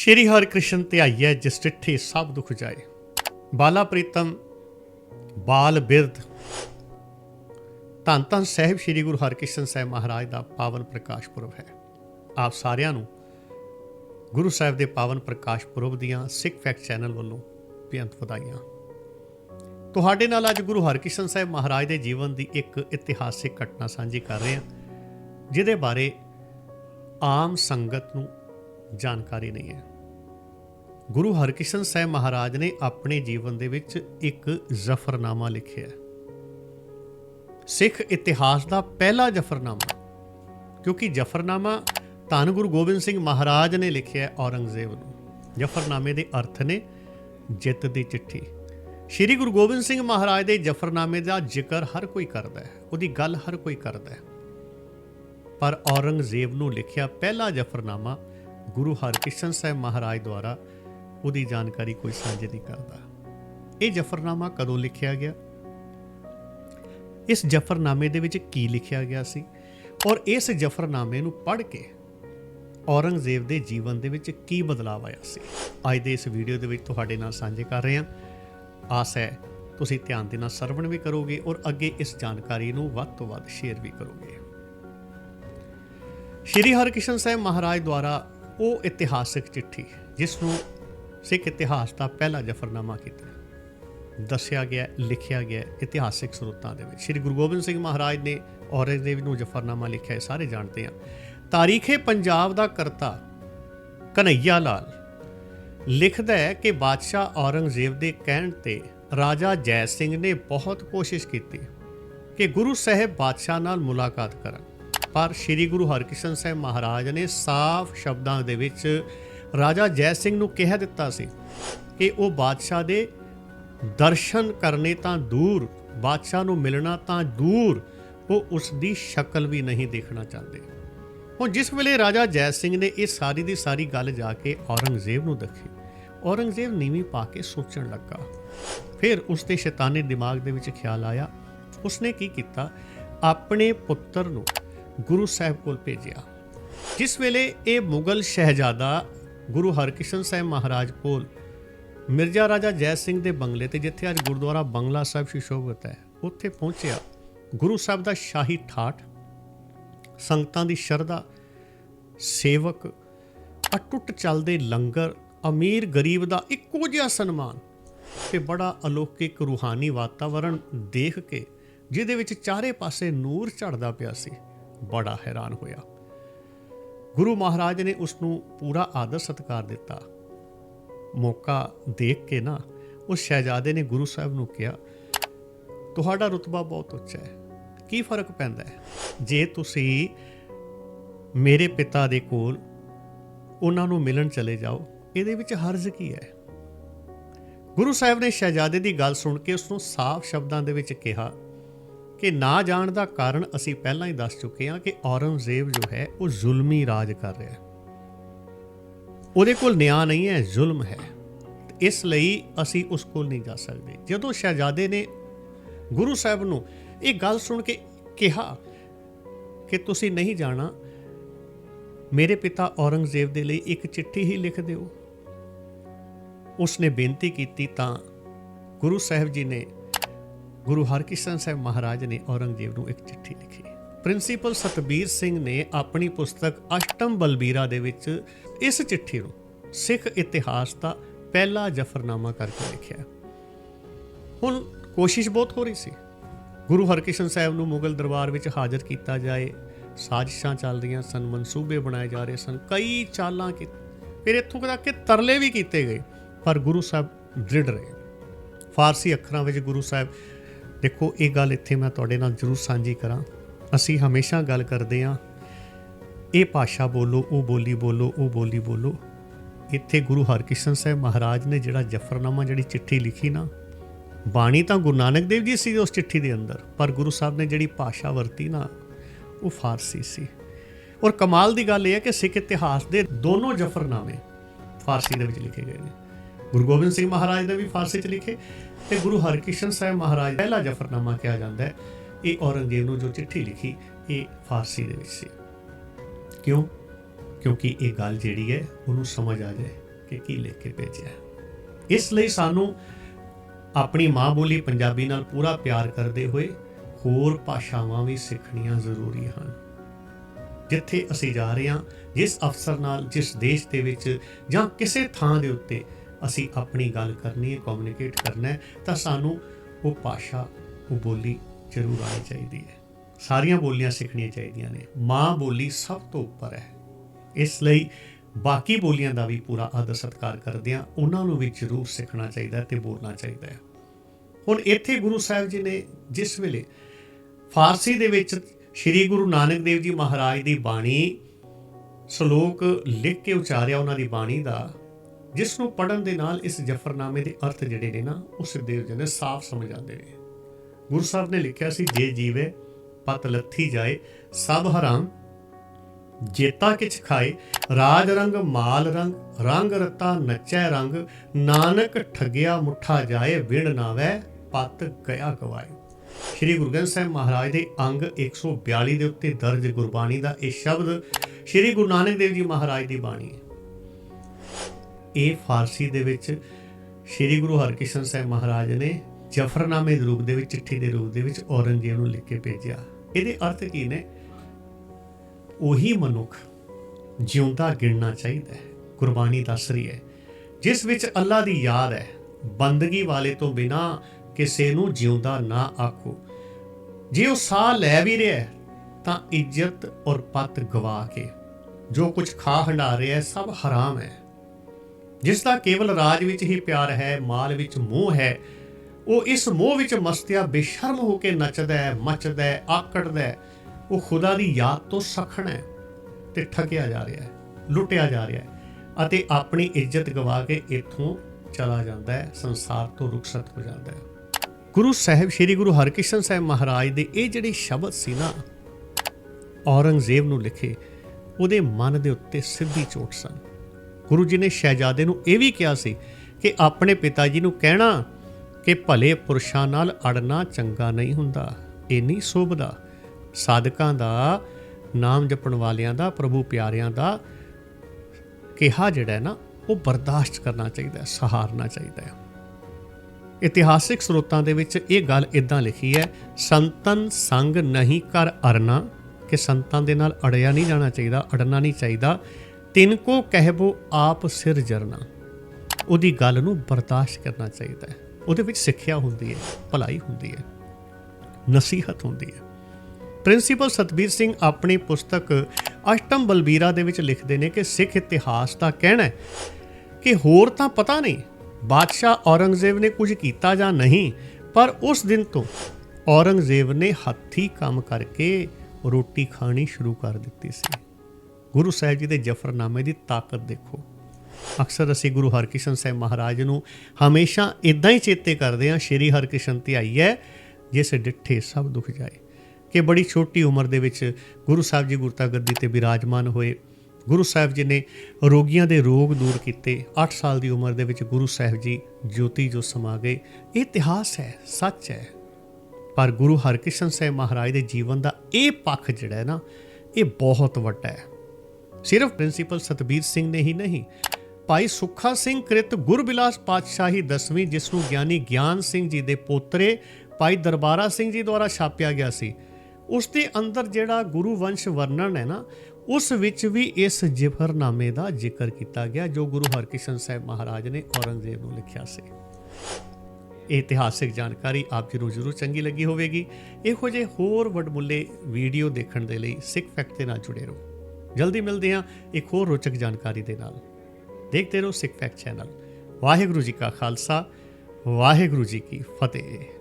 ਸ਼੍ਰੀ ਹਰਿਕ੍ਰਿਸ਼ਨ ਧਿਆਈਐ, ਜਿਸ ਚਿੱਠੀ ਸਭ ਦੁੱਖ ਜਾਏ। ਬਾਲਾ ਪ੍ਰੀਤਮ, ਬਾਲ ਬਿਰਧ। ਧੰਨ ਧੰਨ ਸਾਹਿਬ ਸ਼੍ਰੀ ਗੁਰੂ ਹਰਕ੍ਰਿਸ਼ਨ ਸਾਹਿਬ ਮਹਾਰਾਜ ਦਾ ਪਾਵਨ ਪ੍ਰਕਾਸ਼ ਪੁਰਬ ਹੈ। ਆਪ ਸਾਰਿਆਂ ਨੂੰ ਗੁਰੂ ਸਾਹਿਬ ਦੇ ਪਾਵਨ ਪ੍ਰਕਾਸ਼ ਪੁਰਬ ਦੀਆਂ ਸਿੱਖ ਫੈਕਟ ਚੈਨਲ ਵੱਲੋਂ ਬੇਅੰਤ ਵਧਾਈਆਂ। ਤੁਹਾਡੇ ਨਾਲ ਅੱਜ ਗੁਰੂ ਹਰਕ੍ਰਿਸ਼ਨ ਸਾਹਿਬ ਮਹਾਰਾਜ ਦੇ ਜੀਵਨ ਦੀ ਇੱਕ ਇਤਿਹਾਸਿਕ ਘਟਨਾ ਸਾਂਝੀ ਕਰ ਰਹੇ ਹਾਂ, ਜਿਹਦੇ ਬਾਰੇ ਆਮ ਸੰਗਤ ਨੂੰ ਜਾਣਕਾਰੀ ਨਹੀਂ ਹੈ। ਗੁਰੂ ਹਰਕ੍ਰਿਸ਼ਨ ਸਾਹਿਬ ਮਹਾਰਾਜ ਨੇ ਆਪਣੇ ਜੀਵਨ ਦੇ ਵਿੱਚ ਇੱਕ ਜ਼ਫਰਨਾਮਾ ਲਿਖਿਆ ਸਿੱਖ ਇਤਿਹਾਸ ਦਾ ਪਹਿਲਾ ਜ਼ਫਰਨਾਮਾ, ਕਿਉਂਕਿ ਜ਼ਫਰਨਾਮਾ ਧੰਨ ਗੁਰੂ ਗੋਬਿੰਦ ਸਿੰਘ ਮਹਾਰਾਜ ਨੇ ਲਿਖਿਆ ਔਰੰਗਜ਼ੇਬ ਨੂੰ। ਜ਼ਫਰਨਾਮੇ ਦੇ ਅਰਥ ਨੇ ਜਿੱਤ ਦੀ ਚਿੱਠੀ। ਸ਼੍ਰੀ ਗੁਰੂ ਗੋਬਿੰਦ ਸਿੰਘ ਮਹਾਰਾਜ ਦੇ ਜ਼ਫਰਨਾਮੇ ਦਾ ਜ਼ਿਕਰ ਹਰ ਕੋਈ ਕਰਦਾ ਹੈ, ਉਹਦੀ ਗੱਲ ਹਰ ਕੋਈ ਕਰਦਾ ਹੈ। ਪਰ ਔਰੰਗਜ਼ੇਬ ਨੂੰ ਲਿਖਿਆ ਪਹਿਲਾ ਜ਼ਫਰਨਾਮਾ ਗੁਰੂ ਹਰਕ੍ਰਿਸ਼ਨ ਸਾਹਿਬ ਮਹਾਰਾਜ ਦੁਆਰਾ ਉਹਦੀ ਜਾਣਕਾਰੀ ਕੋਈ ਸਾਂਝੀ ਨਹੀਂ ਕਰਦਾ। ਇਹ ਜ਼ਫਰਨਾਮਾ ਕਦੋਂ ਲਿਖਿਆ ਗਿਆ? ਇਸ ਜ਼ਫਰਨਾਮੇ ਦੇ ਵਿੱਚ ਕੀ ਲਿਖਿਆ ਗਿਆ ਸੀ? ਔਰ ਇਸ ਜ਼ਫਰਨਾਮੇ ਨੂੰ ਪੜ੍ਹ ਕੇ ਔਰੰਗਜ਼ੇਬ ਦੇ ਜੀਵਨ ਦੇ ਵਿੱਚ ਕੀ ਬਦਲਾਅ ਆਇਆ ਸੀ? ਅੱਜ ਦੇ ਇਸ ਵੀਡੀਓ ਦੇ ਵਿੱਚ ਤੁਹਾਡੇ ਨਾਲ ਸਾਂਝੇ ਕਰ ਰਹੇ ਹਾਂ। ਆਸ ਹੈ ਤੁਸੀਂ ਧਿਆਨ ਦੇ ਨਾਲ ਸਰਵਣ ਵੀ ਕਰੋਗੇ ਔਰ ਅੱਗੇ ਇਸ ਜਾਣਕਾਰੀ ਨੂੰ ਵੱਧ ਤੋਂ ਵੱਧ ਸ਼ੇਅਰ ਵੀ ਕਰੋਗੇ। ਸ਼੍ਰੀ ਹਰਿਕ੍ਰਿਸ਼ਨ ਸਾਹਿਬ ਮਹਾਰਾਜ ਦੁਆਰਾ ਉਹ ਇਤਿਹਾਸਿਕ ਚਿੱਠੀ ਜਿਸ ਨੂੰ ਸਿੱਖ ਇਤਿਹਾਸ ਦਾ ਪਹਿਲਾ ਜਫਰਨਾਮਾ ਕੀਤਾ ਦੱਸਿਆ ਗਿਆ, ਲਿਖਿਆ ਗਿਆ ਇਤਿਹਾਸਿਕ ਸਰੋਤਾਂ ਦੇ ਵਿੱਚ। ਸ਼੍ਰੀ ਗੁਰੂ ਗੋਬਿੰਦ ਸਿੰਘ ਮਹਾਰਾਜ ਨੇ ਔਰੰਗਜ਼ੇਬ ਨੂੰ ਜਫਰਨਾਮਾ ਲਿਖਿਆ ਇਹ ਸਾਰੇ ਜਾਣਦੇ ਆ ਤਾਰੀਖੇ ਪੰਜਾਬ ਦਾ ਕਰਤਾ ਕਨਈਆ ਲਾਲ। ਲਿਖਦਾ ਹੈ ਕਿ ਬਾਦਸ਼ਾਹ ਔਰੰਗਜ਼ੇਬ ਦੇ ਕਹਿਣ ਤੇ ਰਾਜਾ ਜੈ ਸਿੰਘ ਨੇ ਬਹੁਤ ਕੋਸ਼ਿਸ਼ ਕੀਤੀ ਕਿ ਗੁਰੂ ਸਾਹਿਬ ਬਾਦਸ਼ਾਹ ਨਾਲ ਮੁਲਾਕਾਤ ਕਰਨ। ਪਰ ਸ੍ਰੀ ਗੁਰੂ ਹਰਕ੍ਰਿਸ਼ਨ ਸਾਹਿਬ ਮਹਾਰਾਜ ਨੇ ਸਾਫ਼ ਸ਼ਬਦਾਂ ਦੇ ਵਿੱਚ ਰਾਜਾ ਜੈ ਸਿੰਘ ਨੂੰ ਕਹਿ ਦਿੱਤਾ ਸੀ ਕਿ ਉਹ ਬਾਦਸ਼ਾਹ ਦੇ ਦਰਸ਼ਨ ਕਰਨੇ ਤਾਂ ਦੂਰ, ਬਾਦਸ਼ਾਹ ਨੂੰ ਮਿਲਣਾ ਤਾਂ ਦੂਰ, ਉਹ ਉਸ ਦੀ ਸ਼ਕਲ ਵੀ ਨਹੀਂ ਦੇਖਣਾ ਚਾਹੁੰਦੇ। ਹੁਣ ਜਿਸ ਵੇਲੇ ਰਾਜਾ ਜੈ ਸਿੰਘ ਨੇ ਇਹ ਸਾਰੀ ਦੀ ਸਾਰੀ ਗੱਲ ਜਾ ਕੇ ਔਰੰਗਜ਼ੇਬ ਨੂੰ ਦੱਸੀ ਔਰੰਗਜ਼ੇਬ ਨੀਵੀਂ ਪਾ ਕੇ ਸੋਚਣ ਲੱਗਾ। ਫਿਰ ਉਸ ਦੇ ਸ਼ੈਤਾਨੀ ਦਿਮਾਗ ਦੇ ਵਿੱਚ ਖਿਆਲ ਆਇਆ। ਉਸਨੇ ਕੀ ਕੀਤਾ? ਆਪਣੇ ਪੁੱਤਰ ਨੂੰ ਗੁਰੂ ਸਾਹਿਬ ਕੋਲ ਭੇਜਿਆ। ਜਿਸ ਵੇਲੇ ਇਹ ਮੁਗਲ ਸ਼ਹਿਜ਼ਾਦਾ ਗੁਰੂ ਹਰਕ੍ਰਿਸ਼ਨ ਸਾਹਿਬ ਮਹਾਰਾਜ ਕੋਲ ਮਿਰਜ਼ਾ ਰਾਜਾ ਜੈ ਸਿੰਘ ਦੇ ਬੰਗਲੇ ਤੇ, ਜਿੱਥੇ ਅੱਜ ਗੁਰਦੁਆਰਾ ਬੰਗਲਾ ਸਾਹਿਬ ਸ਼ਿਸ਼ੋਭਤ ਹੈ, ਉੱਥੇ ਪਹੁੰਚਿਆ। ਗੁਰੂ ਸਾਹਿਬ ਦਾ ਸ਼ਾਹੀ ਠਾਠ, ਸੰਗਤਾਂ ਦੀ ਸ਼ਰਧਾ, ਸੇਵਕ, ਅਟੁੱਟ ਚੱਲਦੇ ਲੰਗਰ, ਅਮੀਰ ਗਰੀਬ ਦਾ ਇੱਕੋ ਜਿਹਾ ਸਨਮਾਨ ਤੇ ਬੜਾ ਅਲੌਕਿਕ ਰੂਹਾਨੀ ਵਾਤਾਵਰਣ ਦੇਖ ਕੇ, ਜਿਹਦੇ ਵਿੱਚ ਚਾਰੇ ਪਾਸੇ ਨੂਰ ਝੜਦਾ ਪਿਆ ਸੀ, ਬੜਾ ਹੈਰਾਨ ਹੋਇਆ। ਗੁਰੂ ਮਹਾਰਾਜ ਨੇ ਉਸ ਨੂੰ ਪੂਰਾ ਆਦਰ ਸਤਕਾਰ ਦਿੱਤਾ। ਮੌਕਾ ਦੇਖ ਕੇ ਨਾ ਉਸ ਸ਼ਹਿਜ਼ਾਦੇ ਨੇ ਗੁਰੂ ਸਾਹਿਬ ਨੂੰ ਕਿਹਾ, ਤੁਹਾਡਾ ਰਤਬਾ ਬਹੁਤ ਉੱਚਾ ਹੈ। ਕੀ ਫ਼ਰਕ ਪੈਂਦਾ ਹੈ? ਜੇ ਤੁਸੀਂ ਮੇਰੇ ਪਿਤਾ ਦੇ ਕੋਲ ਉਹਨਾਂ ਨੂੰ ਮਿਲਣ ਚਲੇ ਜਾਓ, ਇਹਦੇ ਵਿੱਚ ਹਰਜ਼ ਕੀ ਹੈ? ਗੁਰੂ ਸਾਹਿਬ ਨੇ ਸ਼ਹਿਜ਼ਾਦੇ ਦੀ ਗੱਲ ਸੁਣ ਕੇ ਉਸ ਨੂੰ ਸਾਫ਼ ਸ਼ਬਦਾਂ ਦੇ ਵਿੱਚ ਕਿਹਾ ਕਿ ਨਾ ਜਾਣ ਦਾ ਕਾਰਨ ਅਸੀਂ ਪਹਿਲਾਂ ਹੀ ਦੱਸ ਚੁੱਕੇ ਹਾਂ ਕਿ ਔਰੰਗਜ਼ੇਬ ਜੋ ਹੈ, ਉਹ ਜ਼ੁਲਮੀ ਰਾਜ ਕਰ ਰਿਹਾ ਹੈ। ਉਹਦੇ ਕੋਲ ਨਿਆਂ ਨਹੀਂ ਹੈ, ਜ਼ੁਲਮ ਹੈ। ਇਸ ਲਈ ਅਸੀਂ ਉਸ ਕੋਲ ਨਹੀਂ ਜਾ ਸਕਦੇ। ਜਦੋਂ ਸ਼ਹਿਜ਼ਾਦੇ ਨੇ ਗੁਰੂ ਸਾਹਿਬ ਨੂੰ ਇਹ ਗੱਲ ਸੁਣ ਕੇ ਕਿਹਾ ਕਿ ਤੁਸੀਂ ਨਹੀਂ ਜਾਣਾ, ਮੇਰੇ ਪਿਤਾ ਔਰੰਗਜ਼ੇਬ ਦੇ ਲਈ ਇੱਕ ਚਿੱਠੀ ਹੀ ਲਿਖ ਦਿਓ। ਉਸਨੇ ਬੇਨਤੀ ਕੀਤੀ ਤਾਂ ਗੁਰੂ ਸਾਹਿਬ ਜੀ ਨੇ ਗੁਰੂ ਹਰਕ੍ਰਿਸ਼ਨ ਸਾਹਿਬ ਮਹਾਰਾਜ ਨੇ ਔਰੰਗਜ਼ੇਬ ਨੂੰ ਇੱਕ ਚਿੱਠੀ ਲਿਖੀ। ਪ੍ਰਿੰਸੀਪਲ ਸਤਬੀਰ ਸਿੰਘ ਨੇ ਆਪਣੀ ਪੁਸਤਕ ਅਸ਼ਟਮ ਬਲਬੀਰਾ ਦੇ ਵਿੱਚ ਇਸ ਚਿੱਠੀ ਨੂੰ ਸਿੱਖ ਇਤਿਹਾਸ ਦਾ ਪਹਿਲਾ ਜਫਰਨਾਮਾ ਕਰਕੇ ਲਿਖਿਆ। ਹੁਣ ਕੋਸ਼ਿਸ਼ ਬਹੁਤ ਹੋ ਰਹੀ ਸੀ। ਗੁਰੂ ਹਰਕ੍ਰਿਸ਼ਨ ਸਾਹਿਬ ਨੂੰ ਮੁਗਲ ਦਰਬਾਰ ਵਿੱਚ ਹਾਜ਼ਰ ਕੀਤਾ ਜਾਏ। ਸਾਜ਼ਿਸ਼ਾਂ ਚੱਲ ਰਹੀਆਂ ਸਨ, ਮਨਸੂਬੇ ਬਣਾਏ ਜਾ ਰਹੇ ਸਨ, ਕਈ ਚਾਲਾਂ ਕੀ ਫਿਰ ਇੱਥੋਂ ਤੱਕ ਕਿ ਤਰਲੇ ਵੀ ਕੀਤੇ ਗਏ, ਪਰ ਗੁਰੂ ਸਾਹਿਬ ਦ੍ਰਿੜ ਰਹੇ। ਫਾਰਸੀ ਅੱਖਰਾਂ ਵਿੱਚ ਗੁਰੂ ਸਾਹਿਬ ਦੇਖੋ, ਇਹ ਗੱਲ ਇੱਥੇ ਮੈਂ ਤੁਹਾਡੇ ਨਾਲ ਜ਼ਰੂਰ ਸਾਂਝੀ ਕਰਾਂ। ਅਸੀਂ ਹਮੇਸ਼ਾ ਗੱਲ ਕਰਦੇ ਹਾਂ, ਇਹ ਭਾਸ਼ਾ ਬੋਲੋ, ਉਹ ਬੋਲੀ ਬੋਲੋ, ਉਹ ਬੋਲੀ ਬੋਲੋ। ਇੱਥੇ ਗੁਰੂ ਹਰਕ੍ਰਿਸ਼ਨ ਸਾਹਿਬ ਮਹਾਰਾਜ ਨੇ ਜਿਹੜਾ ਜਫਰਨਾਮਾ, ਜਿਹੜੀ ਚਿੱਠੀ ਲਿਖੀ ਨਾ, ਬਾਣੀ ਤਾਂ ਗੁਰੂ ਨਾਨਕ ਦੇਵ ਜੀ ਸੀ ਉਸ ਚਿੱਠੀ ਦੇ ਅੰਦਰ, ਪਰ ਗੁਰੂ ਸਾਹਿਬ ਨੇ ਜਿਹੜੀ ਭਾਸ਼ਾ ਵਰਤੀ ਨਾ, ਉਹ ਫਾਰਸੀ ਸੀ। ਔਰ ਕਮਾਲ ਦੀ ਗੱਲ ਇਹ ਹੈ ਕਿ ਸਿੱਖ ਇਤਿਹਾਸ ਦੇ ਦੋਨੋਂ ਜਫਰਨਾਮੇ ਫਾਰਸੀ ਦੇ ਵਿੱਚ ਲਿਖੇ ਗਏ ਨੇ। ਗੁਰੂ ਗੋਬਿੰਦ ਸਿੰਘ ਮਹਾਰਾਜ ਨੇ ਵੀ ਫਾਰਸੀ 'ਚ ਲਿਖੇ ਤੇ ਗੁਰੂ ਹਰਕ੍ਰਿਸ਼ਨ ਸਾਹਿਬ ਮਹਾਰਾਜ ਪਹਿਲਾ ਜਫਰਨਾਮਾ ਕਿਹਾ ਜਾਂਦਾ ਹੈ। ਇਹ ਔਰੰਗਜ਼ੇਬ ਨੂੰ ਜੋ ਚਿੱਠੀ ਲਿਖੀ, ਇਹ ਫਾਰਸੀ ਦੇ ਵਿੱਚ ਸੀ। ਕਿਉਂ? ਕਿਉਂਕਿ ਇਹ ਗੱਲ ਜਿਹੜੀ ਹੈ, ਉਹਨੂੰ ਸਮਝ ਆ ਜਾਏ ਕਿ ਕੀ ਲਿਖ ਕੇ ਭੇਜਿਆ ਇਸ ਲਈ ਸਾਨੂੰ ਆਪਣੀ ਮਾਂ ਬੋਲੀ ਪੰਜਾਬੀ ਨਾਲ ਪੂਰਾ ਪਿਆਰ ਕਰਦੇ ਹੋਏ ਹੋਰ ਭਾਸ਼ਾਵਾਂ ਵੀ ਸਿੱਖਣੀਆਂ ਜ਼ਰੂਰੀ ਹਨ। ਜਿੱਥੇ ਅਸੀਂ ਜਾ ਰਹੇ ਹਾਂ, ਜਿਸ ਅਫਸਰ ਨਾਲ, ਜਿਸ ਦੇਸ਼ ਦੇ ਵਿੱਚ ਜਾਂ ਕਿਸੇ ਥਾਂ ਦੇ ਉੱਤੇ ਅਸੀਂ ਆਪਣੀ ਗੱਲ ਕਰਨੀ ਹੈ ਕਮਿਊਨੀਕੇਟ ਕਰਨਾ ਹੈ, ਤਾਂ ਸਾਨੂੰ ਉਹ ਭਾਸ਼ਾ, ਉਹ ਬੋਲੀ ਜ਼ਰੂਰ ਆਣੀ ਚਾਹੀਦੀ ਹੈ। ਸਾਰੀਆਂ ਬੋਲੀਆਂ ਸਿੱਖਣੀਆਂ ਚਾਹੀਦੀਆਂ ਨੇ। ਮਾਂ ਬੋਲੀ ਸਭ ਤੋਂ ਉੱਪਰ ਹੈ। ਇਸ ਲਈ ਬਾਕੀ ਬੋਲੀਆਂ ਦਾ ਵੀ ਪੂਰਾ ਆਦਰ ਸਤਿਕਾਰ ਕਰਦੇ ਆ ਉਹਨਾਂ ਨੂੰ ਵੀ ਜ਼ਰੂਰ ਸਿੱਖਣਾ ਚਾਹੀਦਾ ਹੈ ਤੇ ਬੋਲਣਾ ਚਾਹੀਦਾ ਹੈ। ਹੁਣ ਇੱਥੇ ਗੁਰੂ ਸਾਹਿਬ ਜੀ ਨੇ ਜਿਸ ਵੇਲੇ ਫਾਰਸੀ ਦੇ ਵਿੱਚ ਸ੍ਰੀ ਗੁਰੂ ਨਾਨਕ ਦੇਵ ਜੀ ਮਹਾਰਾਜ ਦੀ ਬਾਣੀ, ਸ਼ਲੋਕ ਲਿਖ ਕੇ ਉਚਾਰਿਆ ਉਹਨਾਂ ਦੀ ਬਾਣੀ ਦਾ ਜਿਸ ਨੂੰ ਪੜਨ ਦੇ ਨਾਲ ਇਸ ਜਫਰਨਾਮੇ ਦੇ ਅਰਥ ਜਿਹੜੇ ਨੇ ਨਾ, ਉਹ ਸਿੱਧੇ ਜਿਹਨੇ ਸਾਫ਼ ਸਮਝ ਆਉਂਦੇ ਨੇ। ਗੁਰੂ ਸਾਹਿਬ ਨੇ ਲਿਖਿਆ ਸੀ, ਜੇ ਜੀਵੇ, ਪਤ ਲੱਥੀ ਜਾਏ, ਸਭ ਹਰਾਮ, ਜੇਤਾ ਕਿਛ ਖਾਏ, ਰਾਜ ਰੰਗ, ਮਾਲ ਰੰਗ ਰੰਗ ਰਤਾ ਨੱਚੈ ਰੰਗ, ਨਾਨਕ ਠਗਿਆ ਮੁੱਠਾ ਜਾਏ, ਵਿਣ ਨਾਵੇ, ਪਤ ਗਿਆ ਗਵਾਏ। ਸ਼੍ਰੀ ਗੁਰੂ ਗ੍ਰੰਥ ਸਾਹਿਬ ਮਹਾਰਾਜ ਦੇ ਅੰਗ 142 ਦੇ ਉੱਤੇ ਦਰਜ ਗੁਰਬਾਣੀ ਦਾ ਇਹ ਸ਼ਬਦ ਸ਼੍ਰੀ ਗੁਰੂ ਨਾਨਕ ਦੇਵ ਜੀ ਮਹਾਰਾਜ ਦੀ ਬਾਣੀ ਹੈ। ਇਹ ਫਾਰਸੀ ਦੇ ਵਿੱਚ ਸ਼੍ਰੀ ਗੁਰੂ ਹਰਕ੍ਰਿਸ਼ਨ ਸਾਹਿਬ ਮਹਾਰਾਜ ਨੇ ਜਫਰਨਾਮੇ ਦੇ ਰੂਪ ਦੇ ਵਿੱਚ, ਚਿੱਠੀ ਦੇ ਰੂਪ ਦੇ ਵਿੱਚ ਔਰੰਗਜ਼ੇਬ ਨੂੰ ਲਿਖ ਕੇ ਭੇਜਿਆ। ਇਹਦੇ ਅਰਥ ਕੀ ਨੇ? ਉਹੀ ਮਨੁੱਖ ਜਿਉਂਦਾ ਗਿਣਨਾ ਚਾਹੀਦਾ ਹੈ, ਕੁਰਬਾਨੀ ਦੱਸ ਰਹੀ ਹੈ, ਜਿਸ ਵਿੱਚ ਅੱਲਾ ਦੀ ਯਾਦ ਹੈ, ਬੰਦਗੀ ਵਾਲੇ ਤੋਂ ਬਿਨਾ ਕਿਸੇ ਨੂੰ ਜਿਉਂਦਾ ਨਾ ਆਖੋ। ਜੇ ਉਹ ਸਾਹ ਲੈ ਵੀ ਰਿਹਾ ਤਾਂ ਇੱਜ਼ਤ ਔਰ ਪਤ ਗਵਾ ਕੇ ਜੋ ਕੁਝ ਖਾ ਹੰਡਾ ਰਿਹਾ ਸਭ ਹਰਾਮ ਹੈ। ਜਿਸ ਦਾ ਕੇਵਲ ਰਾਜ ਵਿੱਚ ਹੀ ਪਿਆਰ ਹੈ, ਮਾਲ ਵਿੱਚ ਮੋਹ ਹੈ, ਉਹ ਇਸ ਮੋਹ ਵਿੱਚ ਮਸਤਿਆ, ਬੇਸ਼ਰਮ ਹੋ ਕੇ ਨੱਚਦਾ ਹੈ, ਮੱਚਦਾ ਹੈ, ਆਕੜਦਾ ਹੈ। ਉਹ ਖੁਦਾ ਦੀ ਯਾਦ ਤੋਂ ਸਖਣ ਹੈ ਤੇ ਠੱਗਿਆ ਜਾ ਰਿਹਾ ਹੈ, ਲੁੱਟਿਆ ਜਾ ਰਿਹਾ ਹੈ ਅਤੇ ਆਪਣੀ ਇੱਜ਼ਤ ਗਵਾ ਕੇ ਇੱਥੋਂ ਚਲਾ ਜਾਂਦਾ ਹੈ, ਸੰਸਾਰ ਤੋਂ ਰੁਖਸਤ ਹੋ ਜਾਂਦਾ ਹੈ। ਗੁਰੂ ਸਾਹਿਬ, ਸ੍ਰੀ ਗੁਰੂ ਹਰਕ੍ਰਿਸ਼ਨ ਸਾਹਿਬ ਮਹਾਰਾਜ ਦੇ ਇਹ ਜਿਹੜੇ ਸ਼ਬਦ ਸੀ ਨਾ, ਔਰੰਗਜ਼ੇਬ ਨੂੰ ਲਿਖੇ, ਉਹਦੇ ਮਨ ਦੇ ਉੱਤੇ ਸਿੱਧੀ ਚੋਟ ਸਨ। ਗੁਰੂ ਜੀ ਨੇ ਸ਼ਹਿਜ਼ਾਦੇ ਨੂੰ ਇਹ ਵੀ ਕਿਹਾ ਸੀ ਕਿ ਆਪਣੇ ਪਿਤਾ ਜੀ ਨੂੰ ਕਹਿਣਾ ਕਿ ਭਲੇ ਪੁਰਸ਼ਾਂ ਨਾਲ ਅੜਨਾ ਚੰਗਾ ਨਹੀਂ ਹੁੰਦਾ, ਇਹ ਨਹੀਂ ਸੋਭਦਾ। ਸਾਧਕਾਂ ਦਾ, ਨਾਮ ਜਪਣ ਵਾਲਿਆਂ ਦਾ, ਪ੍ਰਭੂ ਪਿਆਰਿਆਂ ਦਾ ਕਿਹਾ ਜਿਹੜਾ ਹੈ ਨਾ, ਉਹ ਬਰਦਾਸ਼ਤ ਕਰਨਾ ਚਾਹੀਦਾ ਹੈ ਸਹਾਰਨਾ ਚਾਹੀਦਾ ਹੈ। ਇਤਿਹਾਸਿਕ ਸਰੋਤਾਂ ਦੇ ਵਿੱਚ ਇਹ ਗੱਲ ਇਦਾਂ ਲਿਖੀ ਹੈ, ਸੰਤਨ ਸੰਗ ਨਹੀਂ ਕਰ ਅਰਨਾ ਕਿ ਸੰਤਾਂ ਦੇ ਨਾਲ ਅੜਿਆ ਨਹੀਂ ਜਾਣਾ ਚਾਹੀਦਾ, ਅੜਨਾ ਨਹੀਂ ਚਾਹੀਦਾ। ਤਿੰਨ ਕੋ ਕਹਿਬੋ ਆਪ ਸਿਰ ਜਰਨਾ। ਉਹਦੀ ਗੱਲ ਨੂੰ ਬਰਦਾਸ਼ਤ ਕਰਨਾ ਚਾਹੀਦਾ ਹੈ। ਉਹਦੇ ਵਿੱਚ ਸਿੱਖਿਆ ਹੁੰਦੀ ਹੈ, ਭਲਾਈ ਹੁੰਦੀ ਹੈ, ਨਸੀਹਤ ਹੁੰਦੀ ਹੈ। ਪ੍ਰਿੰਸੀਪਲ ਸਤਬੀਰ ਸਿੰਘ ਆਪਣੀ ਪੁਸਤਕ ਅਸ਼ਟਮ ਬਲਬੀਰਾ ਦੇ ਵਿੱਚ ਲਿਖਦੇ ਨੇ ਕਿ ਸਿੱਖ ਇਤਿਹਾਸ ਦਾ ਕਹਿਣਾ ਹੈ ਕਿ ਹੋਰ ਤਾਂ ਪਤਾ ਨਹੀਂ ਬਾਦਸ਼ਾਹ ਔਰੰਗਜ਼ੇਬ ਨੇ ਕੁਝ ਕੀਤਾ ਜਾਂ ਨਹੀਂ, ਪਰ ਉਸ ਦਿਨ ਤੋਂ ਔਰੰਗਜ਼ੇਬ ਨੇ ਹੱਥੀ ਕੰਮ ਕਰਕੇ ਰੋਟੀ ਖਾਣੀ ਸ਼ੁਰੂ ਕਰ ਦਿੱਤੀ ਸੀ। ਗੁਰੂ ਸਾਹਿਬ ਜੀ ਦੇ ਜਫਰਨਾਮੇ ਦੀ ਤਾਕਤ ਦੇਖੋ। ਅਕਸਰ ਅਸੀਂ ਗੁਰੂ ਹਰਕ੍ਰਿਸ਼ਨ ਸਾਹਿਬ ਮਹਾਰਾਜ ਨੂੰ ਹਮੇਸ਼ਾ ਇਦਾਂ ਹੀ ਚੇਤੇ ਕਰਦੇ ਹਾਂ, ਸ਼੍ਰੀ ਹਰਕ੍ਰਿਸ਼ਨ ਧਿਆਈ ਹੈ, ਜਿਸ ਡਿੱਠੇ ਸਭ ਦੁੱਖ ਜਾਏ। ਕਿ ਬੜੀ ਛੋਟੀ ਉਮਰ ਦੇ ਵਿੱਚ ਗੁਰੂ ਸਾਹਿਬ ਜੀ ਗੁਰਤਾ ਗੱਦੀ ਤੇ ਬਿਰਾਜਮਾਨ ਹੋਏ। ਗੁਰੂ ਸਾਹਿਬ ਜੀ ਨੇ ਰੋਗੀਆਂ ਦੇ ਰੋਗ ਦੂਰ ਕੀਤੇ। 8 ਸਾਲ ਦੀ ਉਮਰ ਦੇ ਵਿੱਚ ਗੁਰੂ ਸਾਹਿਬ ਜੀ ਜੋਤੀ ਜੋ ਸਮਾ ਗਏ। ਇਹ ਇਤਿਹਾਸ ਹੈ, ਸੱਚ ਹੈ। ਪਰ ਗੁਰੂ ਹਰਕ੍ਰਿਸ਼ਨ ਸਾਹਿਬ ਮਹਾਰਾਜ ਦੇ ਜੀਵਨ ਦਾ ਇਹ ਪੱਖ ਜਿਹੜਾ ਹੈ ਨਾ, ਇਹ ਬਹੁਤ ਵੱਡਾ ਹੈ। ਸਿਰਫ ਪ੍ਰਿੰਸੀਪਲ ਸਤਬੀਰ ਸਿੰਘ ਨੇ ਹੀ ਨਹੀਂ, ਭਾਈ ਸੁੱਖਾ ਸਿੰਘ ਕ੍ਰਿਤ ਗੁਰਬਿਲਾਸ ਪਾਤਸ਼ਾਹੀ ਦਸਵੀਂ, ਜਿਸ ਨੂੰ ਗਿਆਨੀ ਗਿਆਨ ਸਿੰਘ ਜੀ ਦੇ ਪੋਤਰੇ ਭਾਈ ਦਰਬਾਰਾ ਸਿੰਘ ਜੀ ਦੁਆਰਾ ਛਾਪਿਆ ਗਿਆ ਸੀ। ਉਸ ਦੇ ਅੰਦਰ ਜਿਹੜਾ ਗੁਰੂ ਵੰਸ਼ ਵਰਣਨ ਹੈ ਨਾ, ਉਸ ਵਿੱਚ ਵੀ ਇਸ ਜ਼ਿਫਰਨਾਮੇ ਦਾ ਜ਼ਿਕਰ ਕੀਤਾ ਗਿਆ, ਜੋ ਗੁਰੂ ਹਰਕ੍ਰਿਸ਼ਨ ਸਾਹਿਬ ਮਹਾਰਾਜ ਨੇ ਔਰੰਗਜ਼ੇਬ ਨੂੰ ਲਿਖਿਆ ਸੀ। ਇਹ ਇਤਿਹਾਸਿਕ ਜਾਣਕਾਰੀ ਆਪ ਜੀ ਨੂੰ ਜ਼ਰੂਰ ਚੰਗੀ ਲੱਗੀ ਹੋਵੇਗੀ। ਇਹੋ ਜਿਹੇ ਹੋਰ ਵੱਡਮੁੱਲੇ ਵੀਡੀਓ ਦੇਖਣ ਦੇ ਲਈ ਸਿੱਖ ਫੈਕਟ ਦੇ ਨਾਲ ਜੁੜੇ ਰਹੋ। ਜਲਦੀ ਮਿਲਦੇ ਹਾਂ ਇੱਕ ਹੋਰ ਰੋਚਕ ਜਾਣਕਾਰੀ ਦੇ ਨਾਲ। ਦੇਖਦੇ ਰਹੋ ਸਿੱਖ ਫੈਕਟ ਚੈਨਲ। ਵਾਹਿਗੁਰੂ ਜੀ ਕਾ ਖਾਲਸਾ, ਵਾਹਿਗੁਰੂ ਜੀ ਕੀ ਫਤਿਹ।